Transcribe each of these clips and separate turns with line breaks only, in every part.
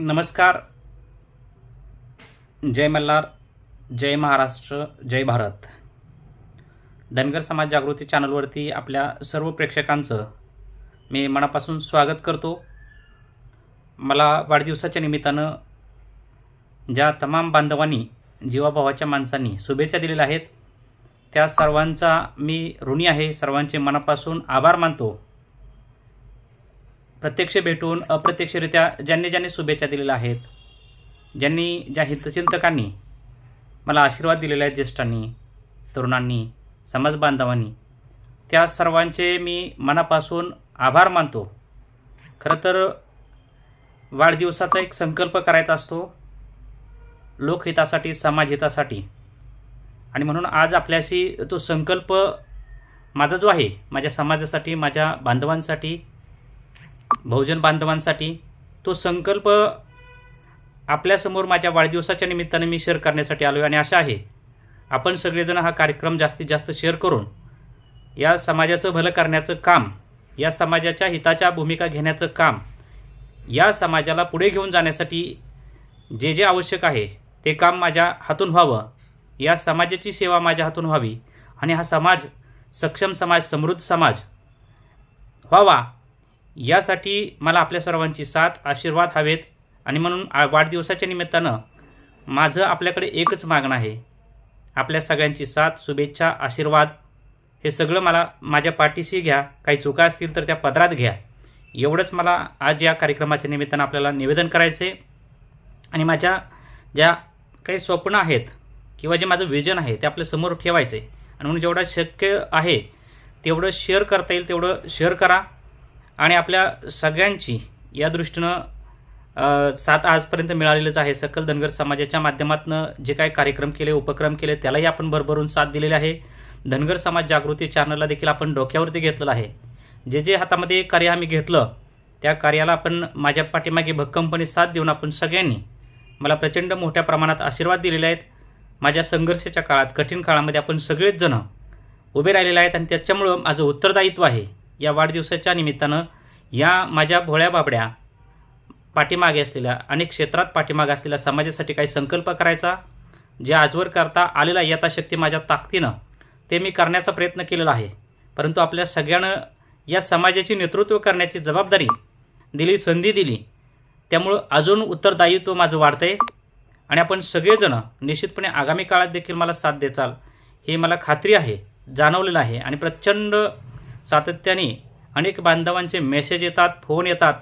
नमस्कार. जय मल्हार जय महाराष्ट्र जय भारत. धनगर समाज जागृती चॅनलवरती आपल्या सर्व प्रेक्षकांचं मी मनापासून स्वागत करतो. मला वाढदिवसाच्या निमित्तानं ज्या तमाम बांधवांनी जीवाभावाच्या माणसांनी शुभेच्छा दिलेल्या आहेत त्या सर्वांचा मी ऋणी आहे. सर्वांचे मनापासून आभार मानतो. प्रत्यक्ष भेटून अप्रत्यक्षरित्या ज्यांनी ज्यांनी शुभेच्छा दिलेल्या आहेत ज्यांनी ज्या हितचिंतकांनी मला आशीर्वाद दिलेले आहेत ज्येष्ठांनी तरुणांनी समाज बांधवांनी त्या सर्वांचे मी मनापासून आभार मानतो. खरं तर वाढदिवसाचा एक संकल्प करायचा असतो लोकहितासाठी समाजहितासाठी. आणि म्हणून आज आपल्याशी तो संकल्प माझा जो आहे माझ्या समाजासाठी माझ्या बांधवांसाठी बहुजन बांधवांसाठी तो संकल्प आपल्यासमोर माझ्या वाढदिवसाच्या निमित्ताने मी शेअर करण्यासाठी आलो आहे आणि आशा आहे आपण सगळेजण हा कार्यक्रम जास्तीत जास्त शेअर करून या समाजाचं भलं करण्याचं काम या समाजाच्या हिताच्या भूमिका घेण्याचं काम या समाजाला पुढे घेऊन जाण्यासाठी जे जे आवश्यक आहे ते काम माझ्या हातून व्हावं या समाजाची सेवा माझ्या हातून व्हावी आणि हा समाज सक्षम समाज समृद्ध समाज व्हावा. यासाठी मला आपल्या सर्वांची साथ आशीर्वाद हवेत. आणि म्हणून आ- वाढदिवसाच्या निमित्तानं माझं आपल्याकडे एकच मागणं आहे. आपल्या सगळ्यांची साथ शुभेच्छा आशीर्वाद. हे सगळं मला माझ्या पाठीशी घ्या. काही चुका असतील तर त्या पदरात घ्या. एवढंच मला आज या कार्यक्रमाच्या निमित्तानं आपल्याला निवेदन करायचं आहे आणि माझ्या ज्या काही स्वप्न आहेत किंवा जे माझं विजन आहे ते आपल्यासमोर ठेवायचं आहे आणि म्हणून जेवढं शक्य आहे तेवढं शेअर करता येईल तेवढं शेअर करा. आणि आपल्या सगळ्यांची या दृष्टीनं साथ आजपर्यंत मिळालेलंच आहे. सकल धनगर समाजाच्या माध्यमातून जे काही कार्यक्रम केले उपक्रम केले त्यालाही आपण भरभरून साथ दिलेली आहे. धनगर समाज जागृती चॅनलला देखील आपण डोक्यावरती घेतलेलं आहे. जे जे हातामध्ये कार्य आम्ही घेतलं त्या कार्याला आपण माझ्या पाठीमागे भक्कमपणे साथ देऊन आपण सगळ्यांनी मला प्रचंड मोठ्या प्रमाणात आशीर्वाद दिलेले आहेत. माझ्या संघर्षाच्या काळात कठीण काळामध्ये आपण सगळेच जण उभे राहिलेले आहेत आणि त्याच्यामुळं माझं उत्तरदायित्व आहे. या वाढदिवसाच्या निमित्तानं या माझ्या भोळ्या बाबड्या पाठीमागे असलेल्या अनेक क्षेत्रात पाठीमागे असलेल्या समाजासाठी काही संकल्प करायचा जे आजवर करता आलेला यथाशक्ती माझ्या ताकदीनं ते मी करण्याचा प्रयत्न केलेला आहे. परंतु आपल्या सगळ्यांना या समाजाचे नेतृत्व करण्याची जबाबदारी दिली संधी दिली त्यामुळं अजून उत्तरदायित्व माझं वाढतं आहे आणि आपण सगळेजणं निश्चितपणे आगामी काळात देखील मला साथ देचाल हे मला खात्री आहे जाणवलेलं आहे आणि प्रचंड सातत्याने अनेक बांधवांचे मेसेज येतात फोन येतात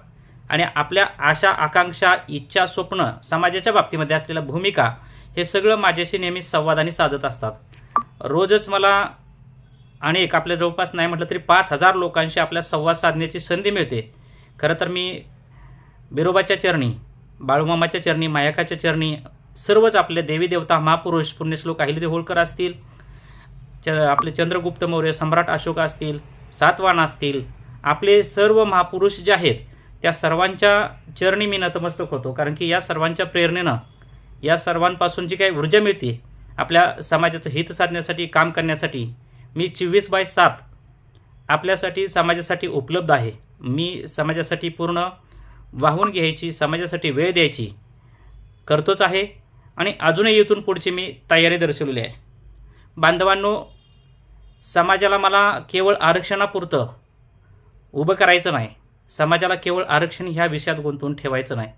आणि आपल्या आशा आकांक्षा इच्छा स्वप्न समाजाच्या बाबतीमध्ये असलेल्या भूमिका हे सगळं माझ्याशी नेहमी संवादाने साधत असतात. रोजच मला अनेक आपल्या जवळपास नाही म्हटलं तरी पाच हजार लोकांशी आपल्या संवाद साधण्याची संधी मिळते. खरं तर मी बिरोबाच्या चरणी बाळूमामाच्या चरणी मायकाच्या चरणी सर्वच आपले देवी देवता महापुरुष पुण्यश्लोक अहिलदेव होळकर असतील च आपले चंद्रगुप्त मौर्य सम्राट अशोक असतील सातवाहन असतील. आपले सर्व महापुरुष जे आहेत त्या सर्वांच्या चरणी मी नतमस्तक होतो. कारण की या सर्वांच्या प्रेरणेनं या सर्वांपासून जी काही ऊर्जा मिळते आपल्या समाजाचं हित साधण्यासाठी काम करण्यासाठी मी चोवीस बाय सात आपल्यासाठी समाजासाठी उपलब्ध आहे. मी समाजासाठी पूर्ण वाहून घ्यायची समाजासाठी वेळ द्यायची करतोच आहे. आणि अजूनही इथून पुढची मी तयारी दर्शवलेली आहे. बांधवांनो समाजाला मला केवळ आरक्षणापुरतं उभं करायचं नाही. समाजाला केवळ आरक्षण ह्या विषयात गुंतवून ठेवायचं नाही.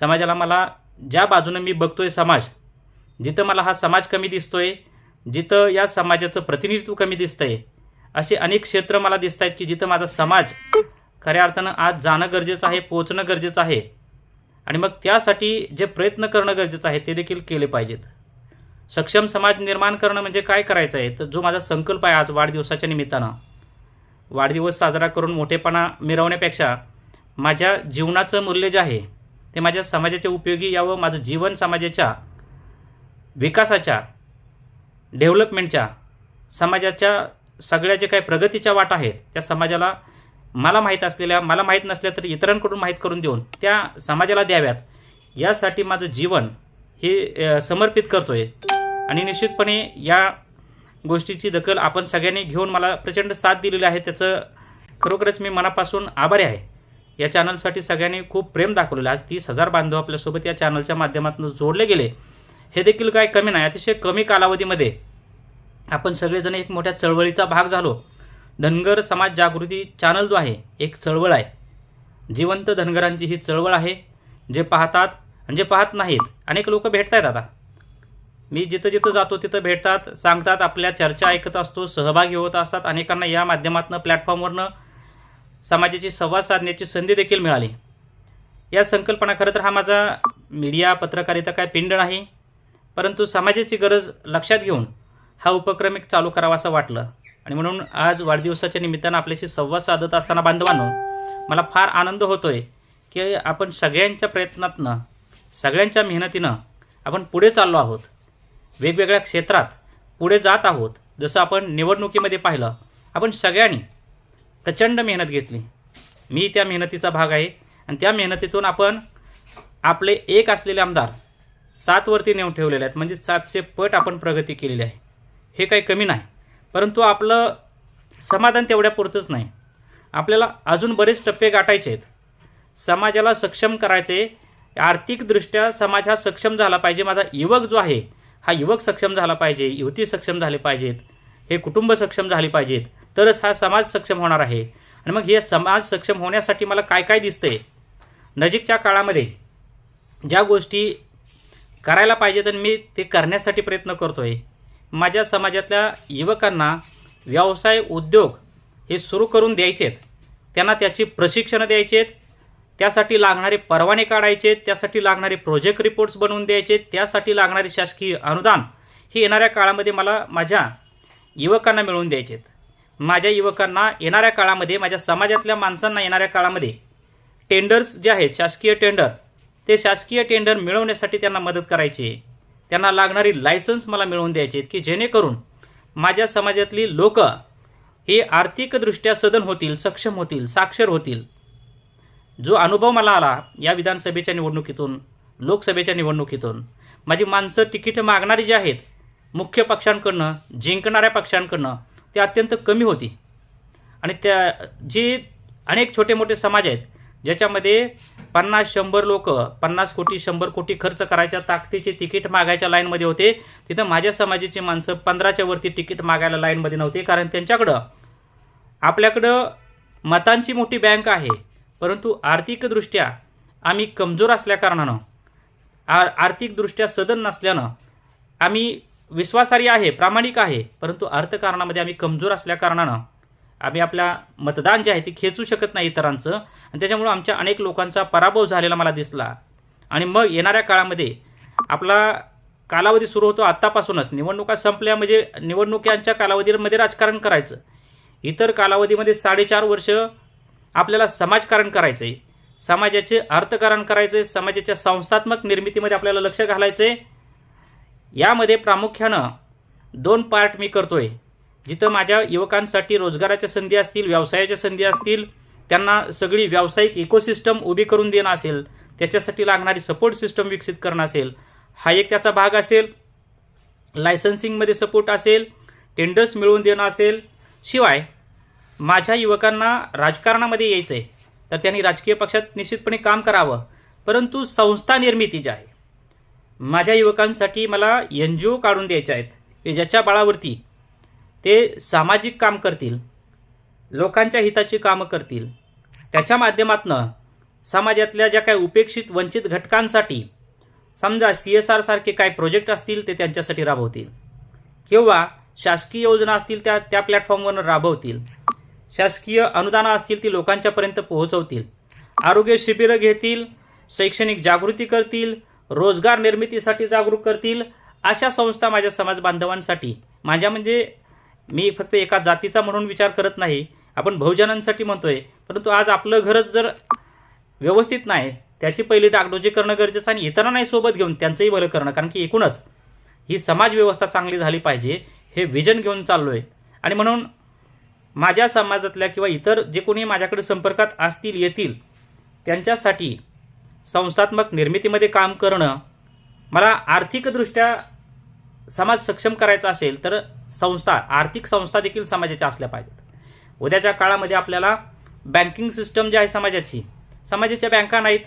समाजाला मला ज्या बाजूनं मी बघतोय समाज जिथं मला हा समाज कमी दिसतोय जिथं या समाजाचं प्रतिनिधित्व कमी दिसतंय असे अनेक क्षेत्र मला दिसत आहेत की जिथं माझा समाज खऱ्या अर्थानं आज जाणं गरजेचं आहे पोचणं गरजेचं आहे. आणि मग त्यासाठी जे प्रयत्न करणं गरजेचं आहे ते देखील केले पाहिजेत. सक्षम समाज निर्माण करणं म्हणजे काय करायचं आहे? तर जो माझा संकल्प आहे आज वाढदिवसाच्या निमित्तानं वाढदिवस साजरा करून मोठेपणा मिरवण्यापेक्षा माझ्या जीवनाचं मूल्य जे आहे ते माझ्या समाजाच्या उपयोगी यावं माझं जीवन समाजाच्या विकासाच्या डेव्हलपमेंटच्या समाजाच्या सगळ्या जे काही प्रगतीच्या वाट आहेत त्या समाजाला मला माहीत असलेल्या मला माहीत नसल्या तर इतरांकडून माहीत करून देऊन त्या समाजाला द्याव्यात. यासाठी माझं जीवन हे समर्पित करतो आहे आणि निश्चितपणे या गोष्टीची दखल आपण सगळ्यांनी घेऊन मला प्रचंड साथ दिलेली आहे. त्याचं खरोखरच मी मनापासून आभारी आहे. या चॅनलसाठी सगळ्यांनी खूप प्रेम दाखवलेलं आहे. आज तीस हजार बांधव आपल्यासोबत या चॅनलच्या माध्यमातून जोडले गेले. हे देखील काय कमी नाही अतिशय कमी कालावधीमध्ये आपण सगळेजण एक मोठ्या चळवळीचा भाग झालो. धनगर समाज जागृती चॅनल जो आहे एक चळवळ आहे. जिवंत धनगरांची ही चळवळ आहे. जे पाहतात आणि जे पाहत नाहीत अनेक लोक भेटत आहेत आता. मी जिथं जिथं जातो तिथं भेटतात सांगतात आपल्या चर्चा ऐकत असतो सहभागी होत असतात. अनेकांना या माध्यमातून प्लॅटफॉर्मवरनं समाजाची संवाद साधण्याची संधी देखील मिळाली. या संकल्पना खरं तर हा माझा मीडिया पत्रकारिता काय पिंड नाही परंतु समाजाची गरज लक्षात घेऊन हा उपक्रम एक चालू करावा असं वाटलं. आणि म्हणून आज वाढदिवसाच्या निमित्तानं आपल्याशी संवाद साधत असताना बांधवांनो मला फार आनंद होतोय की आपण सगळ्यांच्या प्रयत्नातनं सगळ्यांच्या मेहनतीनं आपण पुढे चाललो आहोत. वेगवेगळ्या क्षेत्रात पुढे जात आहोत. जसं आपण निवडणुकीमध्ये पाहिलं आपण सगळ्यांनी प्रचंड मेहनत घेतली. मी त्या मेहनतीचा भाग आहे आणि त्या मेहनतीतून आपण आपले एक असलेले आमदार सातवरती नेऊन ठेवलेले आहेत. म्हणजे सातशे पट आपण प्रगती केलेली आहे. हे काही कमी नाही. परंतु आपलं समाधान तेवढ्या पुरतंच नाही. आपल्याला अजून बरेच टप्पे गाठायचे आहेत. समाजाला सक्षम करायचे. आर्थिकदृष्ट्या समाज हा सक्षम झाला पाहिजे. माझा युवक जो आहे हा युवक सक्षम झाला पाहिजे युवती सक्षम झाले पाहिजेत हे कुटुंब सक्षम झाले पाहिजेत तरच हा समाज सक्षम होणार आहे. आणि मग हे समाज सक्षम होण्यासाठी मला काय काय दिसतंय? नजीकच्या काळामध्ये ज्या गोष्टी करायला पाहिजेत आणि मी ते करण्यासाठी प्रयत्न करतोय माझ्या समाजातल्या युवकांना व्यवसाय उद्योग हे सुरू करून द्यायचेत. त्यांना त्याची प्रशिक्षणं द्यायचेत त्यासाठी लागणारे परवाने काढायचे त्यासाठी लागणारे प्रोजेक्ट रिपोर्ट्स बनवून द्यायचे त्यासाठी लागणारे शासकीय अनुदान हे येणाऱ्या काळामध्ये मला माझ्या युवकांना मिळवून द्यायचेत माझ्या युवकांना येणाऱ्या काळामध्ये माझ्या समाजातल्या माणसांना येणाऱ्या काळामध्ये टेंडर्स जे आहेत शासकीय टेंडर ते शासकीय टेंडर मिळवण्यासाठी त्यांना मदत करायची त्यांना लागणारी लायसन्स मला मिळवून द्यायचे की जेणेकरून माझ्या समाजातली लोक हे आर्थिकदृष्ट्या सदन होतील सक्षम होतील साक्षर होतील. जो अनुभव मला आला या विधानसभेच्या निवडणुकीतून लोकसभेच्या निवडणुकीतून माझी माणसं तिकीटं मागणारी जी आहेत मुख्य पक्षांकडनं जिंकणाऱ्या पक्षांकडनं ते अत्यंत कमी होती. आणि त्या जे अनेक छोटे मोठे समाज आहेत ज्याच्यामध्ये पन्नास शंभर लोक पन्नास कोटी शंभर कोटी खर्च करायच्या ताकदीचे तिकीट मागायच्या लाईनमध्ये होते. तिथं माझ्या समाजाची माणसं पंधराच्या वरती तिकीट मागायला लाईनमध्ये नव्हते कारण त्यांच्याकडं आपल्याकडं मतांची मोठी बँक आहे. परंतु आर्थिकदृष्ट्या आम्ही कमजोर असल्याकारणानं आर आर्थिकदृष्ट्या सदन नसल्यानं आम्ही विश्वासार्ह आहे प्रामाणिक आहे परंतु अर्थकारणामध्ये आम्ही कमजोर असल्याकारणानं आम्ही आपल्या मतदान जे आहे ते खेचू शकत नाही इतरांचं. आणि त्याच्यामुळं आमच्या अनेक लोकांचा पराभव झालेला मला दिसला. आणि मग येणाऱ्या काळामध्ये आपला कालावधी सुरू होतो आत्तापासूनच. निवडणुका संपल्या म्हणजे निवडणुकांच्या कालावधीमध्ये राजकारण करायचं. इतर कालावधीमध्ये साडेचार वर्ष आपल्याला समाजकारण करायचं आहे समाजाचे अर्थकारण करायचं आहे समाजाच्या संस्थात्मक निर्मितीमध्ये आपल्याला लक्ष घालायचं आहे यामध्ये प्रामुख्यानं दोन पार्ट मी करतोय. जिथं माझ्या युवकांसाठी रोजगाराच्या संधी असतील व्यवसायाच्या संधी असतील त्यांना सगळी व्यावसायिक इकोसिस्टम उभी करून देणं असेल त्याच्यासाठी लागणारी सपोर्ट सिस्टम विकसित करणं असेल हा एक त्याचा भाग असेल. लायसन्सिंगमध्ये सपोर्ट असेल टेंडर्स मिळवून देणं असेल. शिवाय माझ्या युवकांना राजकारणामध्ये यायचं आहे तर त्यांनी राजकीय पक्षात निश्चितपणे काम करावं परंतु संस्था निर्मिती जी आहे माझ्या युवकांसाठी मला एन जी ओ काढून द्यायच्या आहेत की ज्याच्या बळावरती ते सामाजिक काम करतील लोकांच्या हिताची कामं करतील त्याच्या माध्यमातनं समाजातल्या ज्या काही उपेक्षित वंचित घटकांसाठी समजा सी एस आर सारखे काही प्रोजेक्ट असतील ते त्यांच्यासाठी राबवतील किंवा शासकीय योजना असतील त्या त्या प्लॅटफॉर्मवर राबवतील. शासकीय अनुदानं असतील ती लोकांच्यापर्यंत पोहोचवतील. आरोग्य शिबिरं घेतील शैक्षणिक जागृती करतील रोजगार निर्मितीसाठी जागरूक करतील अशा संस्था माझ्या समाज बांधवांसाठी. माझ्या म्हणजे मी फक्त एका जातीचा म्हणून विचार करत नाही आपण बहुजनांसाठी म्हणतोय. परंतु आज आपलं घरच जर व्यवस्थित नाही त्याची पहिली डागडोजी करणं गरजेचं आणि इतरांनाही सोबत घेऊन त्यांचंही भलं करणं. कारण की एकूणच ही समाजव्यवस्था चांगली झाली पाहिजे हे विजन घेऊन चाललो आहे आणि म्हणून माझ्या समाजातल्या किंवा इतर जे कोणी माझ्याकडे संपर्कात असतील येतील त्यांच्यासाठी संस्थात्मक निर्मितीमध्ये काम करणं मला आर्थिकदृष्ट्या समाज सक्षम करायचा असेल तर संस्था आर्थिक संस्था देखील समाजाच्या असल्या पाहिजेत. उद्याच्या काळामध्ये आपल्याला बँकिंग सिस्टम जी आहे समाजाची समाजाच्या बँका नाहीत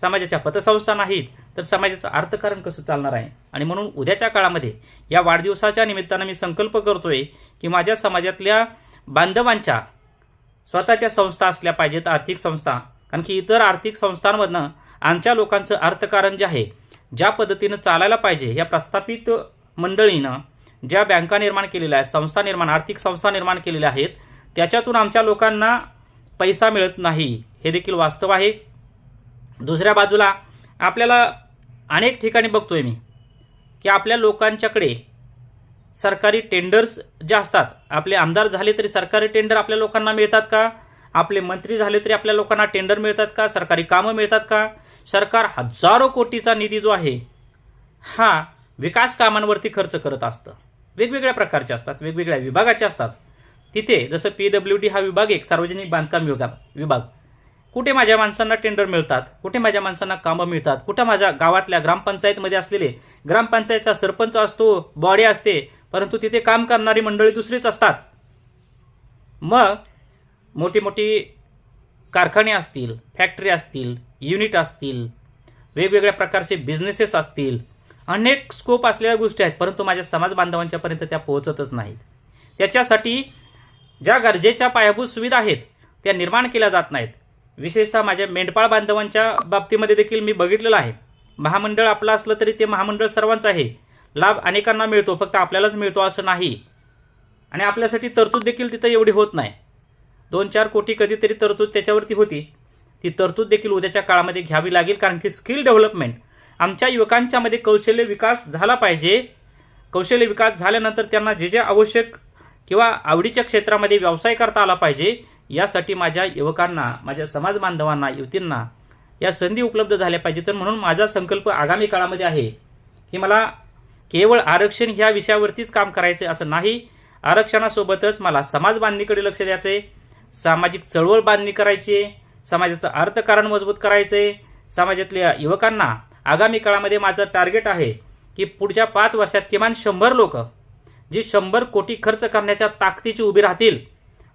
समाजाच्या पतसंस्था नाहीत तर समाजाचं अर्थकारण कसं चालणार आहे? आणि म्हणून उद्याच्या काळामध्ये या वाढदिवसाच्या निमित्तानं मी संकल्प करतोय की माझ्या समाजातल्या बांधवांच्या स्वतःच्या संस्था असल्या पाहिजेत आर्थिक संस्था. कारण की इतर आर्थिक संस्थांमधनं आमच्या लोकांचं अर्थकारण जे आहे ज्या पद्धतीनं चालायला पाहिजे या प्रस्थापित मंडळीनं ज्या बँका निर्माण केलेल्या आहेत संस्था निर्माण आर्थिक संस्था निर्माण केलेल्या आहेत त्याच्यातून आमच्या लोकांना पैसा मिळत नाही हे देखील वास्तव आहे. दुसऱ्या बाजूला आपल्याला अनेक ठिकाणी बघतोय मी की आपल्या लोकांच्याकडे सरकारी टेंडर्स जे असतात आपले आमदार झाले तरी सरकारी टेंडर आपल्या लोकांना मिळतात का? आपले मंत्री झाले तरी आपल्या लोकांना टेंडर मिळतात का? सरकारी कामं मिळतात का? सरकार हजारो कोटीचा निधी जो आहे हा विकास कामांवरती खर्च करत असतं. वेगवेगळ्या प्रकारचे असतात वेगवेगळ्या विभागाचे असतात. तिथे जसं पी डब्ल्यू डी हा विभाग एक सार्वजनिक बांधकाम विभाग विभाग. कुठे माझ्या माणसांना टेंडर मिळतात? कुठे माझ्या माणसांना कामं मिळतात? कुठे माझ्या गावातल्या ग्रामपंचायतमध्ये असलेले ग्रामपंचायतचा सरपंच असतो बॉडी असते परंतु तिथे काम करणारी मंडळी दुसरीच असतात. मग मोठी मोठी कारखाने असतील फॅक्टरी असतील युनिट असतील वेगवेगळ्या प्रकारचे बिझनेसेस असतील अनेक स्कोप असलेल्या गोष्टी आहेत परंतु माझ्या समाज बांधवांच्यापर्यंत त्या पोहोचतच नाहीत. त्याच्यासाठी ज्या गरजेच्या पायाभूत सुविधा आहेत त्या निर्माण केल्या जात नाहीत. विशेषतः माझ्या मेंढपाळ बांधवांच्या बाबतीमध्ये देखील मी बघितलेलं आहे. महामंडळ आपलं असलं तरी ते महामंडळ सर्वांचं आहे. लाभ अनेकांना मिळतो फक्त आपल्यालाच मिळतो असं नाही. आणि आपल्यासाठी तरतूद देखील तिथं एवढी होत नाही. दोन चार कोटी कधीतरी तरतूद त्याच्यावरती होती. ती तरतूद देखील उद्याच्या काळामध्ये घ्यावी लागेल कारण की स्किल डेव्हलपमेंट आमच्या युवकांच्यामध्ये कौशल्य विकास झाला पाहिजे. कौशल्य विकास झाल्यानंतर त्यांना जे जे आवश्यक किंवा आवडीच्या क्षेत्रामध्ये व्यवसाय करता आला पाहिजे यासाठी माझ्या युवकांना माझ्या समाज बांधवांना युवतींना या संधी उपलब्ध झाल्या पाहिजे तर म्हणून माझा संकल्प आगामी काळामध्ये आहे की मला केवळ आरक्षण ह्या विषयावरतीच काम करायचं असं नाही. आरक्षणासोबतच मला समाज बांधणीकडे लक्ष द्यायचे सामाजिक चळवळ बांधणी करायची समाजाचं अर्थकारण मजबूत करायचे. समाजातल्या युवकांना आगामी काळामध्ये माझं टार्गेट आहे की पुढच्या पाच वर्षात किमान शंभर लोक जी शंभर कोटी खर्च करण्याच्या ताकदीची उभी राहतील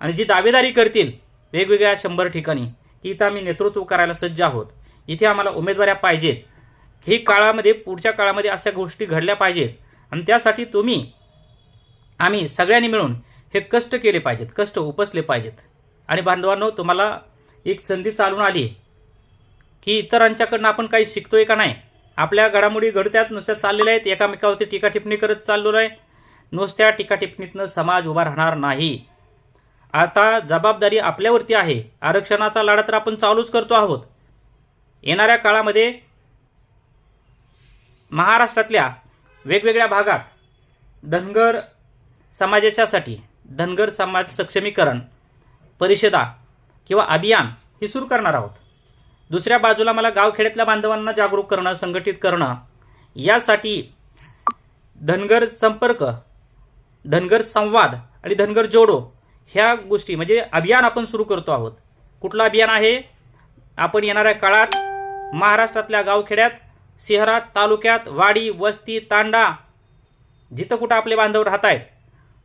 आणि जी दावेदारी करतील वेगवेगळ्या शंभर ठिकाणी. की इथं आम्ही नेतृत्व करायला सज्ज आहोत. इथे आम्हाला उमेदवाऱ्या पाहिजेत. ही काळामध्ये पुढच्या काळामध्ये अशा गोष्टी घडल्या पाहिजेत. आणि त्यासाठी तुम्ही आम्ही सगळ्यांनी मिळून हे कष्ट केले पाहिजेत कष्ट उपसले पाहिजेत. आणि बांधवांनो तुम्हाला एक संधी चालून आली की इतरांच्याकडनं आपण काही शिकतोय का नाही? आपल्या घडामोडी घडत्यात नुसत्या चाललेल्या आहेत एकामेकावरती टीका टिप्पणी करत चाललेलो आहे. नुसत्या टीका टिप्पणीतनं समाज उभा राहणार नाही. आता जबाबदारी आपल्यावरती आहे. आरक्षणाचा लढा तर आपण चालूच करतो आहोत. येणाऱ्या काळामध्ये महाराष्ट्रातल्या वेगवेगळ्या भागात धनगर समाजाच्यासाठी धनगर समाज सक्षमीकरण परिषदा किंवा अभियान हे सुरू करणार आहोत. दुसऱ्या बाजूला मला गावखेड्यातल्या बांधवांना जागरूक करणं संघटित करणं यासाठी धनगर संपर्क धनगर संवाद आणि धनगर जोडो ह्या गोष्टी म्हणजे अभियान आपण सुरू करतो आहोत. कुठलं अभियान आहे? आपण येणाऱ्या काळात महाराष्ट्रातल्या गावखेड्यात शहरात तालुक्यात वाडी वस्ती तांडा जिथं कुठं आपले बांधव राहत आहेत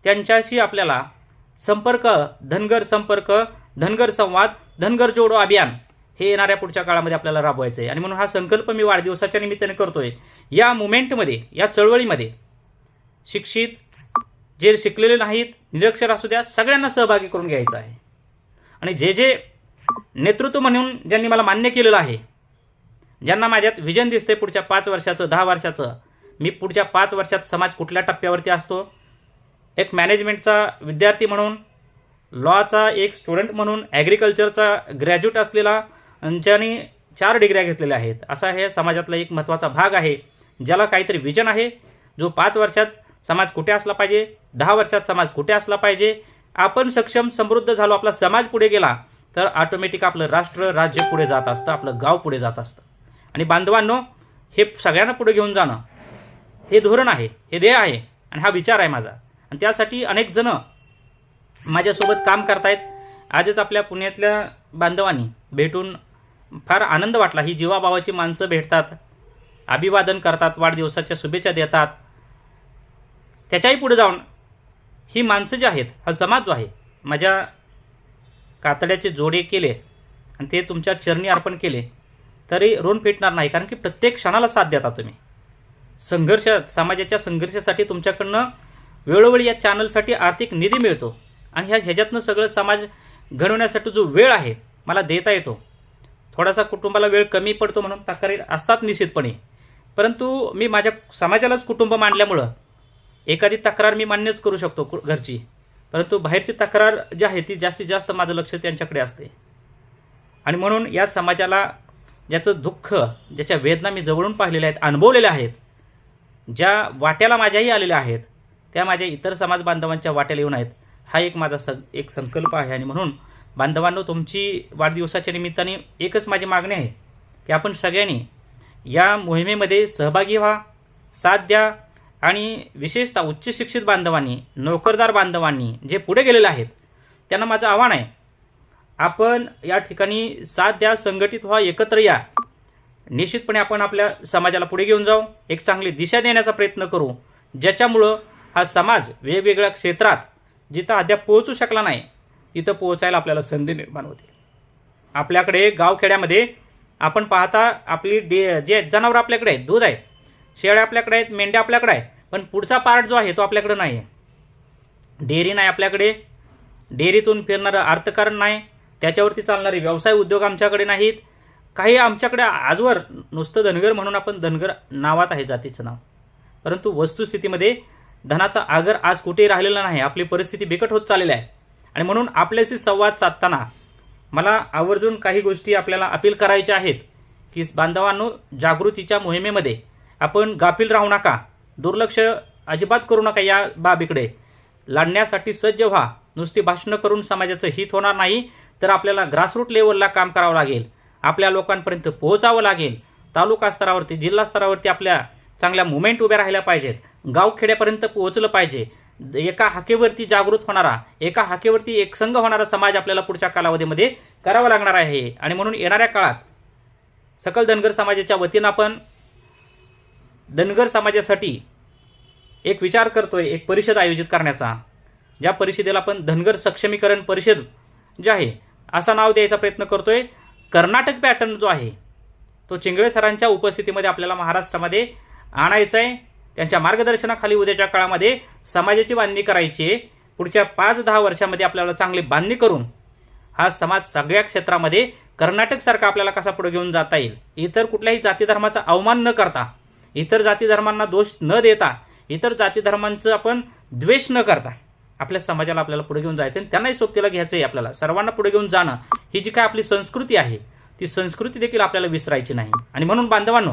त्यांच्याशी आपल्याला संपर्क धनगर संपर्क धनगर संवाद धनगर जोडो अभियान हे येणाऱ्या पुढच्या काळामध्ये आपल्याला राबवायचं आहे. आणि म्हणून हा संकल्प मी वाढदिवसाच्या निमित्ताने करतोय. या मुमेंटमध्ये या चळवळीमध्ये शिक्षित जे शिकलेले नाहीत निरक्षर असू द्या सगळ्यांना सहभागी करून घ्यायचं आहे. आणि जे जे नेतृत्व म्हणून ज्यांनी मला मान्य केलेलं आहे ज्यांना माझ्यात विजन दिसते पुढच्या पाच वर्षाचं दहा वर्षाचं मी पुढच्या पाच वर्षात समाज कुठल्या टप्प्यावरती असतो? एक मॅनेजमेंटचा विद्यार्थी म्हणून लॉचा एक स्टुडंट म्हणून ॲग्रिकल्चरचा ग्रॅज्युएट असलेला ज्यांनी चार डिग्र्या घेतलेल्या आहेत. असा हे समाजातला एक महत्त्वाचा भाग आहे ज्याला काहीतरी विजन आहे जो पाच वर्षात समाज कुठे असला पाहिजे दहा वर्षात समाज कुठे असला पाहिजे आपण सक्षम समृद्ध झालो आपला समाज पुढे गेला तर ऑटोमॅटिक आपलं राष्ट्र राज्य पुढे जात असतं आपलं गाव पुढे जात असतं. आणि बांधवांनो हे सगळ्यांना पुढे घेऊन जाणं हे धोरण आहे हे ध्येय आहे आणि हा विचार आहे माझा. आणि त्यासाठी अनेक जण माझ्यासोबत काम करतायत. आजच आपल्या पुण्यातल्या बांधवांनी भेटून फार आनंद वाटला. ही जीवाभावाची माणसं भेटतात अभिवादन करतात वाढदिवसाच्या शुभेच्छा देतात. त्याच्याही पुढे जाऊन ही माणसं जी आहेत हा समाज जो आहे माझ्या कातड्याचे जोडे केले आणि ते तुमच्या चरणी अर्पण केले. तरी ऋण पेटणार नाही कारण की प्रत्येक क्षणाला साथ देता तुम्ही. संघर्ष समाजाच्या संघर्षासाठी तुमच्याकडनं वेळोवेळी या चॅनलसाठी आर्थिक निधी मिळतो. आणि ह्या ह्याच्यातनं सगळं समाज घडवण्यासाठी जो वेळ आहे मला देता येतो. थोडासा कुटुंबाला वेळ कमी पडतो म्हणून तक्रारी असतात निश्चितपणे. परंतु मी माझ्या समाजालाच कुटुंब मांडल्यामुळं एखादी तक्रार मी मान्यच करू शकतो कु- घरची. परंतु बाहेरची तक्रार जी आहे ती जास्तीत जास्त माझं लक्ष त्यांच्याकडे असते. आणि म्हणून या समाजाला ज्याचं दुःख ज्याच्या वेदना मी जवळून पाहिलेल्या आहेत अनुभवलेल्या आहेत ज्या वाट्याला माझ्याही आलेल्या आहेत त्या माझ्या इतर समाज बांधवांच्या वाट्याला येऊन आहेत हा एक माझा स एक संकल्प आहे. आणि म्हणून बांधवांनो तुमची वाढदिवसाच्या निमित्ताने एकच माझी मागणी आहे की आपण सगळ्यांनी या मोहिमेमध्ये सहभागी व्हा साथ द्या आणि विशेषतः उच्च शिक्षित बांधवांनी नोकरदार बांधवांनी जे पुढे गेलेले आहेत त्यांना माझं आव्हान आहे आपण या ठिकाणी साथ द्या संघटित व्हा एकत्र या. निश्चितपणे आपण आपल्या समाजाला पुढे घेऊन जाऊ. एक चांगली दिशा देण्याचा प्रयत्न करू. ज्याच्यामुळं हा समाज वेगवेगळ्या क्षेत्रात जिथं अद्याप पोहोचू शकला नाही तिथं पोहोचायला आपल्याला संधी निर्माण होते. आपल्याकडे गावखेड्यामध्ये आपण पाहता आपली डे जे जनावरं आपल्याकडे आहेत दूध आहे. शेळ्या आपल्याकडे आहेत मेंढ्या आपल्याकडे आहे पण पुढचा पार्ट जो आहे तो आपल्याकडे नाही आहे. डेअरी नाही आपल्याकडे. डेअरीतून फिरणारं अर्थकारण नाही. त्याच्यावरती चालणारे व्यवसाय उद्योग आमच्याकडे नाहीत. काही आमच्याकडे आजवर नुसतं धनगर म्हणून आपण धनगर नावात आहे जातीचं नाव. परंतु वस्तुस्थितीमध्ये धनाचा आगर आज कुठेही राहिलेला नाही. आपली परिस्थिती बिकट होत चाललेली आहे. आणि म्हणून आपल्याशी संवाद साधताना मला आवर्जून काही गोष्टी आपल्याला अपील करायच्या आहेत की बांधवांनो जागृतीच्या मोहिमेमध्ये आपण गाफील राहू नका. दुर्लक्ष अजिबात करू नका या बाबीकडे. लढण्यासाठी सज्ज व्हा. नुसती भाषणं करून समाजाचं हित होणार नाही. तर आपल्याला ग्रासरूट लेवलला काम करावं लागेल. आपल्या लोकांपर्यंत पोहोचावं लागेल. तालुका स्तरावरती जिल्हा स्तरावरती आपल्या चांगल्या मुवमेंट उभ्या राहिल्या पाहिजेत. गावखेड्यापर्यंत पोहोचलं पाहिजे. एका हाकेवरती जागृत होणारा एका हाकेवरती एकसंघ होणारा समाज आपल्याला पुढच्या कालावधीमध्ये करावा लागणार आहे. आणि म्हणून येणाऱ्या काळात सकल धनगर समाजाच्या वतीनं आपण धनगर समाजासाठी एक विचार करतोय एक परिषद आयोजित करण्याचा. ज्या परिषदेला आपण धनगर सक्षमीकरण परिषद जे आहे असा नाव द्यायचा प्रयत्न करतोय. कर्नाटक पॅटर्न जो आहे तो चिंगळे सरांच्या उपस्थितीमध्ये आपल्याला महाराष्ट्रामध्ये आणायचा आहे त्यांच्या मार्गदर्शनाखाली उद्याच्या काळामध्ये समाजाची बांधणी करायची आहे. पुढच्या पाच दहा वर्षामध्ये आपल्याला चांगली बांधणी करून हा समाज सगळ्या क्षेत्रामध्ये कर्नाटकसारखा आपल्याला कसा पुढे घेऊन जाता येईल? इतर कुठल्याही जातीधर्माचा अवमान न करता इतर जातीधर्मांना दोष न देता इतर जातीधर्मांचं आपण द्वेष न करता आपल्या समाजाला आपल्याला पुढे घेऊन जायचं आणि त्यांनाही सोबतीला घ्यायचं आहे आपल्याला. सर्वांना पुढे घेऊन जाणं ही जी काय आपली संस्कृती आहे ती संस्कृती देखील आपल्याला विसरायची नाही. आणि म्हणून बांधवांनो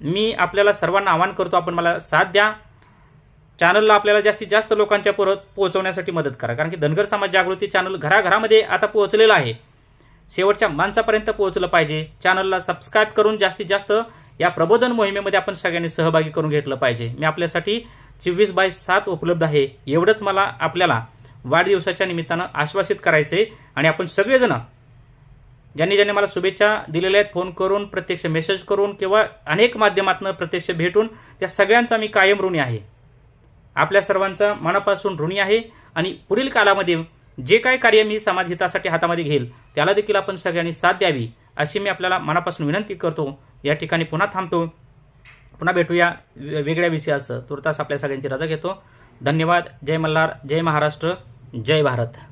मी आपल्याला सर्वांना आवाहन करतो आपण मला साथ द्या. चॅनलला आपल्याला जास्तीत जास्त लोकांच्या परत पोहोचवण्यासाठी मदत करा. कारण की धनगर समाज जागृती चॅनल घराघरामध्ये आता पोहोचलेलं आहे. शेवटच्या माणसापर्यंत पोहोचलं पाहिजे. चॅनलला सबस्क्राईब करून जास्तीत जास्त या प्रबोधन मोहिमेमध्ये आपण सगळ्यांनी सहभागी करून घेतलं पाहिजे. मी आपल्यासाठी चोवीस बाय सात उपलब्ध आहे एवढंच मला आपल्याला वाढदिवसाच्या निमित्तानं आश्वासित करायचं आहे आणि आपण सगळेजण ज्यांनी ज्यांनी मला शुभेच्छा दिलेल्या आहेत फोन करून प्रत्यक्ष मेसेज करून किंवा अनेक माध्यमातून प्रत्यक्ष भेटून त्या सगळ्यांचा मी कायम ऋणी आहे. आपल्या सर्वांचा मनापासून ऋणी आहे. आणि पुढील काळामध्ये जे काय कार्य मी समाज हितासाठी हातामध्ये घेईल त्याला देखील आपण सगळ्यांनी साथ द्यावी अशी मी आपल्याला मनापासून विनंती करतो. या ठिकाणी पुन्हा थांबतो. पुन्हा भेटूया वे- वेगळ्या विषयासह. तुर्तास आपल्या सगळ्यांची रजा घेतो. धन्यवाद. जय मल्हार. जय महाराष्ट्र. जय भारत.